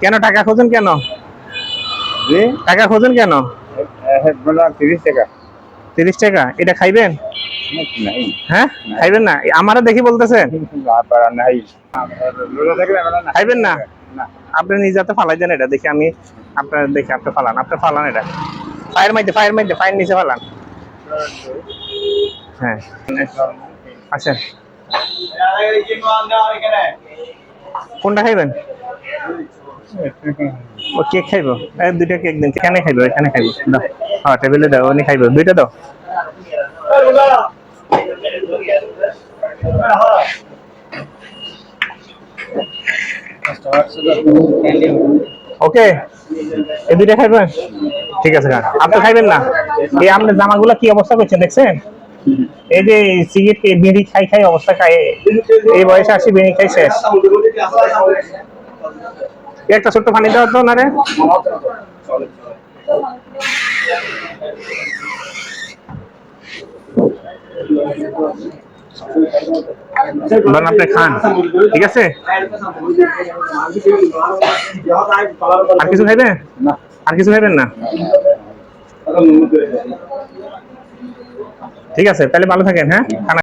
কেন? টাকা খোঁজেন কেন? জি? টাকা খোঁজেন কেন? তিরিশ টাকা। তিরিশ টাকা? এটা খাইবেন? হ্যাঁ? খাইবেন না? আমারও দেখি বলতেছেন। পারা নাই। রোজা থাকলে আমরা না খাইবেন না? না। আপনি নিজে হাতে ফালাই দেন এটা। দেখি আমি আপনার দেখি আপনি ফালান। আপনি ফালান এটা। ফায়ের মধ্যে ফায়ের নিচে ফালান। হ্যাঁ। আচ্ছা। কোনটা খাইবেন? ও কেক খাইব? এই দুইটা কেক দিন। এখানে খাইব? এখানে খাইব? দাও। হ্যাঁ টেবিলে দাও, উনি খাইব। দুইটা দাও। ওকে এই দুইটা খাইবেন? ঠিক আছে আপনি খাইবেন না। এই আপনার জামাগুলা কি অবস্থা করছেন, দেখছেন? এই যে সিগারেট বিড়ি খাই খাই অবস্থা খাই এই বয়সে আসি বিড়ি খাই শেষ। একটা ছোট্ট পানি দেওয়া তো না রে আপনি খান ঠিক আছে? আর কিছু খাইবে আর কিছু খাইবেন না? ঠিক আছে তাহলে ভালো থাকেন হ্যাঁ?